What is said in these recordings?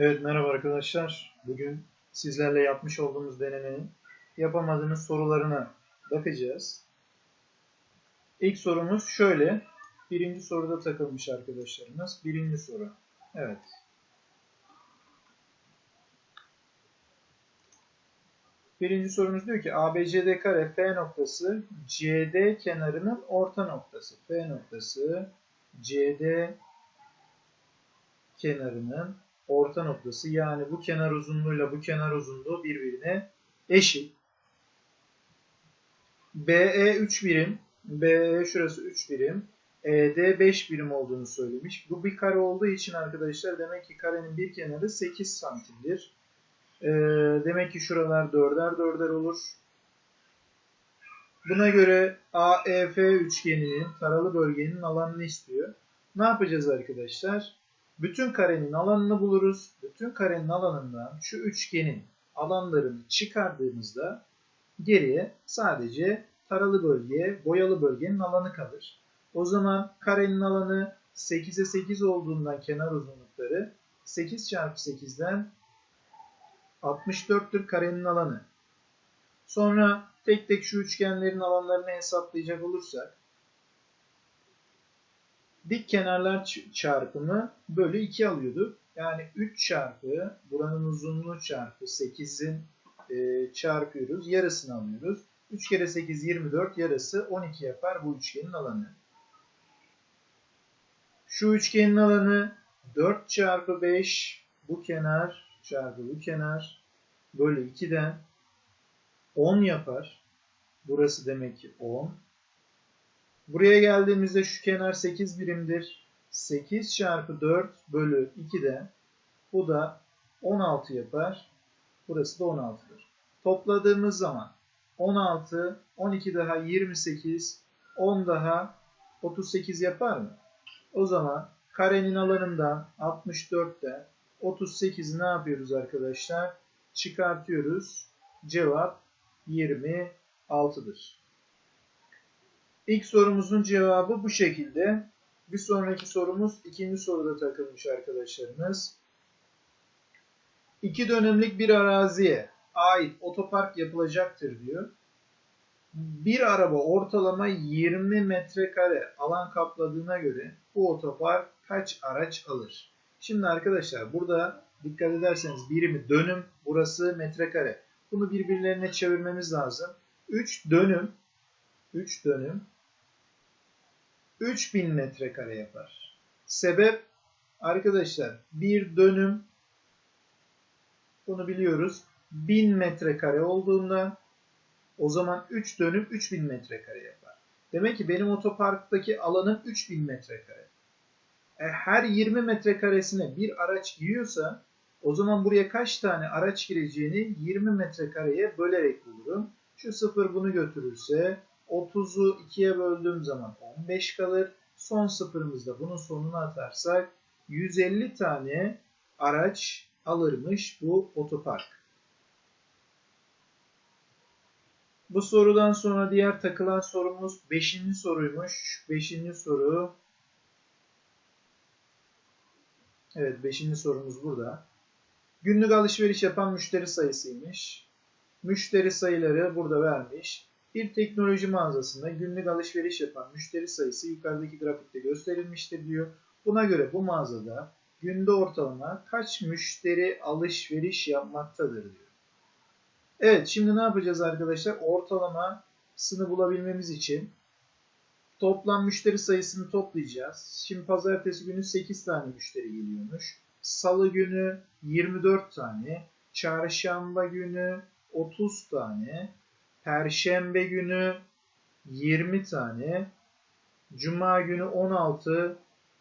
Evet merhaba arkadaşlar. Bugün sizlerle yapmış olduğumuz denemenin yapamadığınız sorularına bakacağız. İlk sorumuz şöyle. Birinci soruda takılmış arkadaşlarımız. Birinci soru. Evet. Birinci sorumuz diyor ki ABCD kare F noktası CD kenarının orta noktası. F noktası CD kenarının orta noktası yani bu kenar uzunluğuyla bu kenar uzunluğu birbirine eşit. BE 3 birim, BE şurası 3 birim, ED 5 birim olduğunu söylemiş. Bu bir kare olduğu için arkadaşlar demek ki karenin bir kenarı 8 santimdir. Ee, demek ki şuralar dörder dörder olur. Buna göre AEF üçgeninin taralı bölgenin alanını istiyor. Ne yapacağız arkadaşlar? Bütün karenin alanını buluruz. Bütün karenin alanından şu üçgenin alanlarını çıkardığımızda geriye sadece taralı bölge, boyalı bölgenin alanı kalır. O zaman karenin alanı 8'e 8 olduğundan kenar uzunlukları 8 çarpı 8'den 64'tür karenin alanı. Sonra tek tek şu üçgenlerin alanlarını hesaplayacak olursak dik kenarlar çarpımı bölü 2 alıyorduk. Yani 3 çarpı buranın uzunluğu çarpı 8'in e, çarpıyoruz. Yarısını alıyoruz. 3 kere 8 24 yarısı 12 yapar bu üçgenin alanı. Şu üçgenin alanı 4 çarpı 5 bu kenar çarpı bu kenar bölü 2'den 10 yapar. Burası demek ki 10. Buraya geldiğimizde şu kenar 8 birimdir. 8 çarpı 4 bölü 2'de bu da 16 yapar. Burası da 16'dır. Topladığımız zaman 16, 12 daha 28, 10 daha 38 yapar mı? O zaman karenin alanından 64'te 38'i ne yapıyoruz arkadaşlar? Çıkartıyoruz. Cevap 26'dır. İlk sorumuzun cevabı bu şekilde. Bir sonraki sorumuz ikinci soruda takılmış arkadaşlarımız. İki dönümlük bir araziye ait otopark yapılacaktır diyor. Bir araba ortalama 20 metrekare alan kapladığına göre bu otopark kaç araç alır? Şimdi arkadaşlar burada dikkat ederseniz birimi dönüm, burası metrekare. Bunu birbirlerine çevirmemiz lazım. 3 dönüm 3 dönüm 3000 metrekare yapar. Sebep arkadaşlar bir dönüm bunu biliyoruz. 1000 metrekare olduğunda o zaman 3 dönüm 3000 metrekare yapar. Demek ki benim otoparktaki alanım 3000 metrekare. E, her 20 metrekaresine bir araç giriyorsa o zaman buraya kaç tane araç gireceğini 20 metrekareye bölerek bulurum. Şu sıfır bunu götürürse 30'u 2'ye böldüğüm zaman 15 kalır. Son sıfırımızda bunun sonunu atarsak 150 tane araç alırmış bu otopark. Bu sorudan sonra diğer takılan sorumuz 5. soruymuş. 5. soru. Evet 5. sorumuz burada. Günlük alışveriş yapan müşteri sayısıymış. Müşteri sayıları burada vermiş. Bir teknoloji mağazasında günlük alışveriş yapan müşteri sayısı yukarıdaki grafikte gösterilmiştir diyor. Buna göre bu mağazada günde ortalama kaç müşteri alışveriş yapmaktadır diyor. Evet şimdi ne yapacağız arkadaşlar? Ortalamasını bulabilmemiz için toplam müşteri sayısını toplayacağız. Şimdi pazartesi günü 8 tane müşteri geliyormuş. Salı günü 24 tane. Çarşamba günü 30 tane. Perşembe günü 20 tane. Cuma günü 16.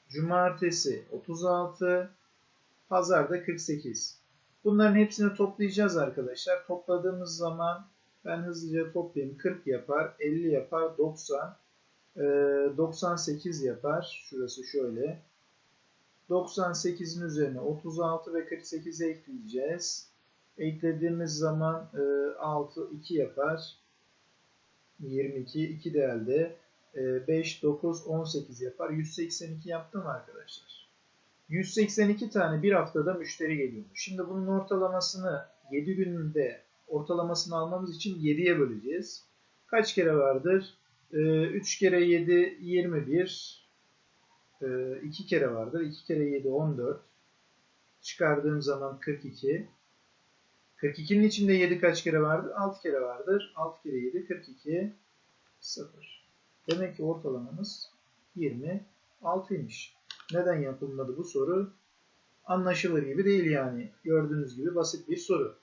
Cumartesi 36. Pazarda 48. Bunların hepsini toplayacağız arkadaşlar. Topladığımız zaman ben hızlıca toplayayım. 40 yapar, 50 yapar, 90. 98 yapar. Şurası şöyle. 98'in üzerine 36 ve 48 ekleyeceğiz. Eklediğimiz zaman 6, 2 yapar. 22, 2 de elde. 5, 9, 18 yapar. 182 yaptım arkadaşlar. 182 tane bir haftada müşteri geliyormuş. Şimdi bunun ortalamasını 7 günde ortalamasını almamız için 7'ye böleceğiz. Kaç kere vardır? Ee, 3 kere 7 21. Ee, 2 kere vardır. 2 kere 7 14. Çıkardığım zaman 42. 42'nin içinde 7 kaç kere vardır? 6 kere vardır. 6 kere 7 42 0. Demek ki ortalamamız 26'ymış. Neden yapılmadı bu soru? Anlaşılır gibi değil yani. Gördüğünüz gibi basit bir soru.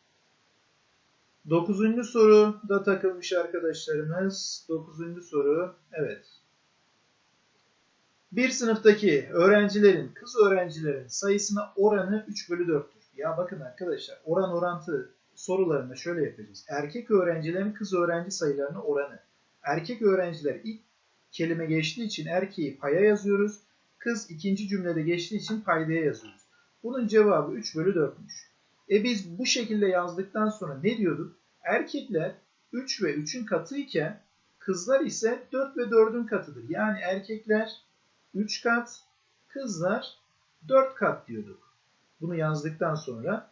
Dokuzuncu soru da takılmış arkadaşlarımız. Dokuzuncu soru. Evet. Bir sınıftaki öğrencilerin, kız öğrencilerin sayısına oranı 3 bölü 4'tür. Ya bakın arkadaşlar oran orantı sorularında şöyle yapacağız. Erkek öğrencilerin kız öğrenci sayılarına oranı. Erkek öğrenciler ilk kelime geçtiği için erkeği paya yazıyoruz. Kız ikinci cümlede geçtiği için paydaya yazıyoruz. Bunun cevabı 3 bölü 4'müş. E biz bu şekilde yazdıktan sonra ne diyorduk? Erkekler 3 ve 3'ün katı iken kızlar ise 4 ve 4'ün katıdır. Yani erkekler 3 kat, kızlar 4 kat diyorduk. Bunu yazdıktan sonra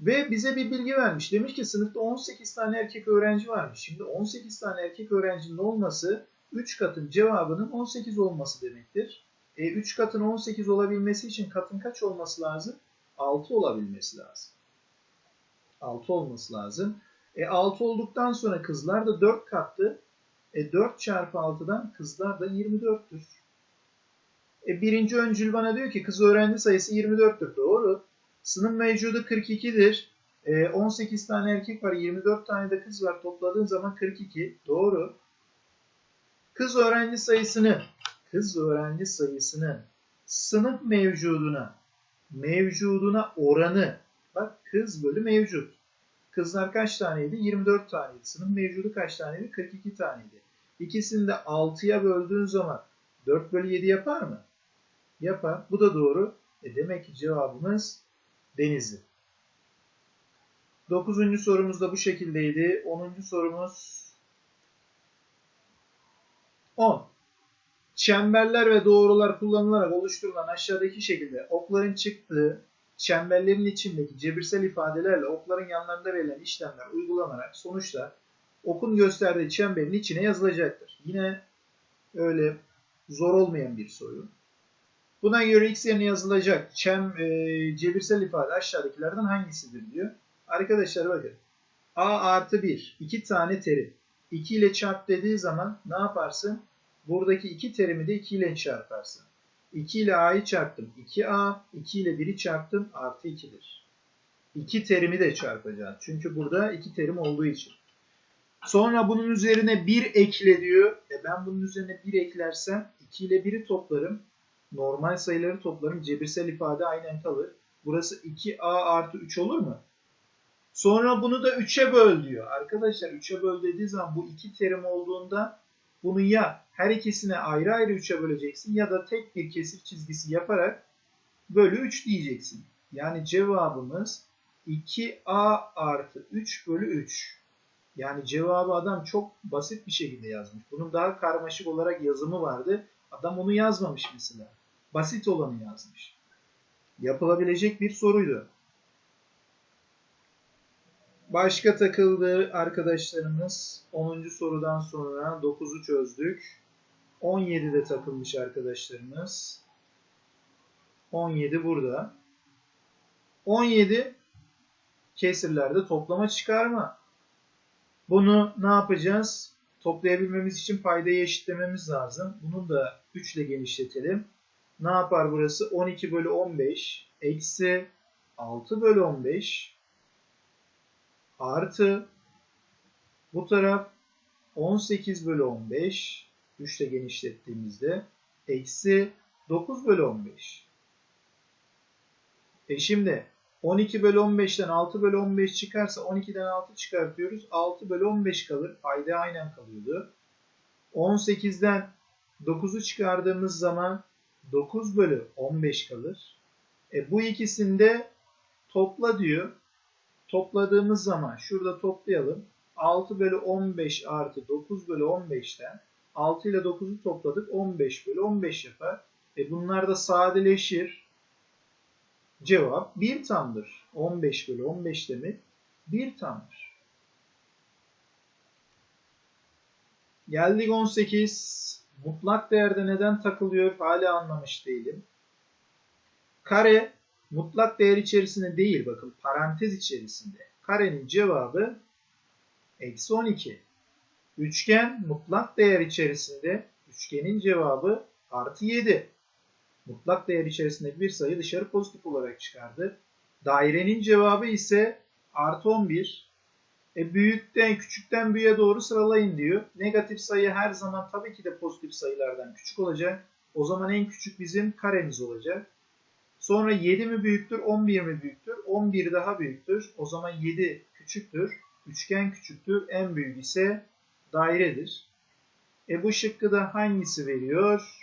ve bize bir bilgi vermiş. Demiş ki sınıfta 18 tane erkek öğrenci varmış. Şimdi 18 tane erkek öğrencinin olması 3 katın cevabının 18 olması demektir. E, 3 katın 18 olabilmesi için katın kaç olması lazım? 6 olabilmesi lazım. 6 olması lazım. E 6 olduktan sonra kızlar da 4 kattı. E 4 çarpı 6'dan kızlar da 24'tür. E birinci öncül bana diyor ki kız öğrenci sayısı 24'tür. Doğru. Sınıf mevcudu 42'dir. E 18 tane erkek var, 24 tane de kız var. Topladığın zaman 42. Doğru. Kız öğrenci sayısını, kız öğrenci sayısını sınıf mevcuduna, mevcuduna oranı, bak kız bölü mevcut. Kızlar kaç taneydi? 24 taneydi. Sınıf mevcudu kaç taneydi? 42 taneydi. İkisini de 6'ya böldüğün zaman 4 bölü 7 yapar mı? Yapar. Bu da doğru. E demek ki cevabımız Denizli. Dokuzuncu sorumuz da bu şekildeydi. Onuncu sorumuz 10. Çemberler ve doğrular kullanılarak oluşturulan aşağıdaki şekilde okların çıktığı çemberlerin içindeki cebirsel ifadelerle okların yanlarında verilen işlemler uygulanarak sonuçta okun gösterdiği çemberin içine yazılacaktır. Yine öyle zor olmayan bir soru. Buna göre x yerine yazılacak çem, e, cebirsel ifade aşağıdakilerden hangisidir diyor. Arkadaşlar bakın. a artı 1. 2 tane terim. 2 ile çarp dediği zaman ne yaparsın? Buradaki iki terimi de 2 ile çarparsın. 2 ile a'yı çarptım. 2a, 2 ile 1'i çarptım. Artı 2'dir. 2 terimi de çarpacağız. Çünkü burada iki terim olduğu için. Sonra bunun üzerine 1 ekle diyor. E ben bunun üzerine 1 eklersem 2 ile 1'i toplarım. Normal sayıları toplarım. Cebirsel ifade aynen kalır. Burası 2a artı 3 olur mu? Sonra bunu da 3'e böl diyor. Arkadaşlar 3'e böl dediği zaman bu iki terim olduğunda bunu ya her ikisine ayrı ayrı 3'e böleceksin ya da tek bir kesir çizgisi yaparak bölü 3 diyeceksin. Yani cevabımız 2a artı 3 bölü 3. Yani cevabı adam çok basit bir şekilde yazmış. Bunun daha karmaşık olarak yazımı vardı. Adam onu yazmamış mesela. Basit olanı yazmış. Yapılabilecek bir soruydu. Başka takıldı arkadaşlarımız 10. sorudan sonra 9'u çözdük. 17'de takılmış arkadaşlarımız. 17 burada. 17 kesirlerde toplama çıkarma. Bunu ne yapacağız? Toplayabilmemiz için paydayı eşitlememiz lazım. Bunu da 3 ile genişletelim. Ne yapar burası? 12 bölü 15 eksi 6 bölü 15 artı bu taraf 18 bölü 15 3 ile genişlettiğimizde eksi 9 bölü 15. E şimdi 12 bölü 15'ten 6 bölü 15 çıkarsa 12'den 6 çıkartıyoruz. 6 bölü 15 kalır. Payda aynen kalıyordu. 18'den 9'u çıkardığımız zaman 9 bölü 15 kalır. E bu ikisinde topla diyor. Topladığımız zaman şurada toplayalım. 6 bölü 15 artı 9 bölü 15'ten 6 ile 9'u topladık. 15 bölü 15 yapar. E bunlar da sadeleşir. Cevap 1 tamdır. 15 bölü 15 demek 1 tamdır. Geldik 18. Mutlak değerde neden takılıyor hala anlamış değilim. Kare mutlak değer içerisinde değil bakın parantez içerisinde. Karenin cevabı eksi 12. Üçgen mutlak değer içerisinde üçgenin cevabı artı 7. Mutlak değer içerisindeki bir sayı dışarı pozitif olarak çıkardı. Dairenin cevabı ise artı 11. E büyükten küçükten büyüğe doğru sıralayın diyor. Negatif sayı her zaman tabii ki de pozitif sayılardan küçük olacak. O zaman en küçük bizim karemiz olacak. Sonra 7 mi büyüktür, 11 mi büyüktür? 11 daha büyüktür. O zaman 7 küçüktür. Üçgen küçüktür. En büyük ise dairedir. E bu şıkkı da hangisi veriyor?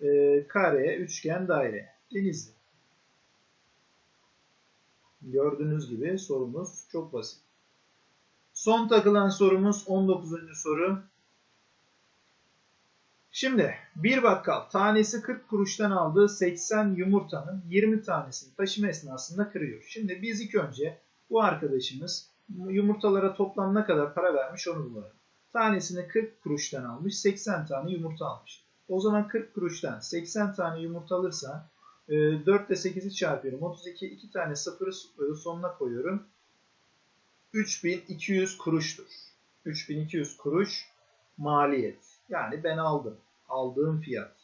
E, kare, üçgen, daire. Denizli. Gördüğünüz gibi sorumuz çok basit. Son takılan sorumuz 19. soru. Şimdi bir bakkal tanesi 40 kuruştan aldığı 80 yumurtanın 20 tanesini taşıma esnasında kırıyor. Şimdi biz ilk önce bu arkadaşımız yumurtalara toplam ne kadar para vermiş onu bulalım. Tanesini 40 kuruştan almış 80 tane yumurta almış. O zaman 40 kuruştan 80 tane yumurta alırsa 4 ile 8'i çarpıyorum. 32 2 tane sıfırı sonuna koyuyorum. 3200 kuruştur. 3200 kuruş maliyet. Yani ben aldım. Aldığım fiyat.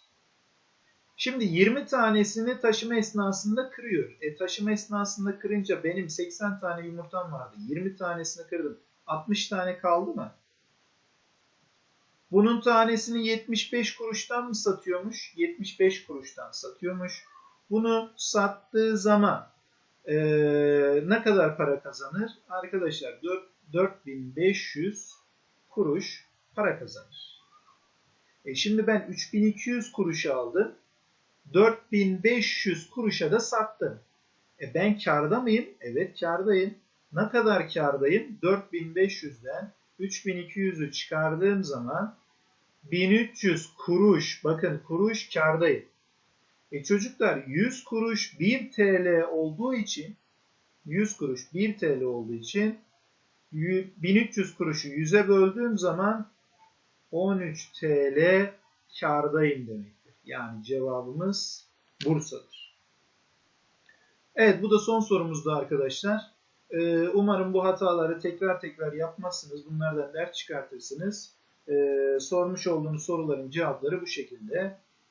Şimdi 20 tanesini taşıma esnasında kırıyor. E taşıma esnasında kırınca benim 80 tane yumurtam vardı. 20 tanesini kırdım. 60 tane kaldı mı? Bunun tanesini 75 kuruştan mı satıyormuş? 75 kuruştan satıyormuş. Bunu sattığı zaman e, ne kadar para kazanır? Arkadaşlar 4, 4500 kuruş para kazanır. E şimdi ben 3200 kuruş aldım. 4500 kuruşa da sattım. E ben karda mıyım? Evet kardayım. Ne kadar kardayım? 4500'den 3200'ü çıkardığım zaman 1300 kuruş, bakın kuruş kardayım. E çocuklar 100 kuruş 1 TL olduğu için 100 kuruş 1 TL olduğu için 1300 kuruşu 100'e böldüğüm zaman 13 TL kardayım demektir. Yani cevabımız Bursa'dır. Evet bu da son sorumuzdu arkadaşlar. Ee, umarım bu hataları tekrar tekrar yapmazsınız. Bunlardan ders çıkartırsınız. Ee, sormuş olduğunuz soruların cevapları bu şekilde.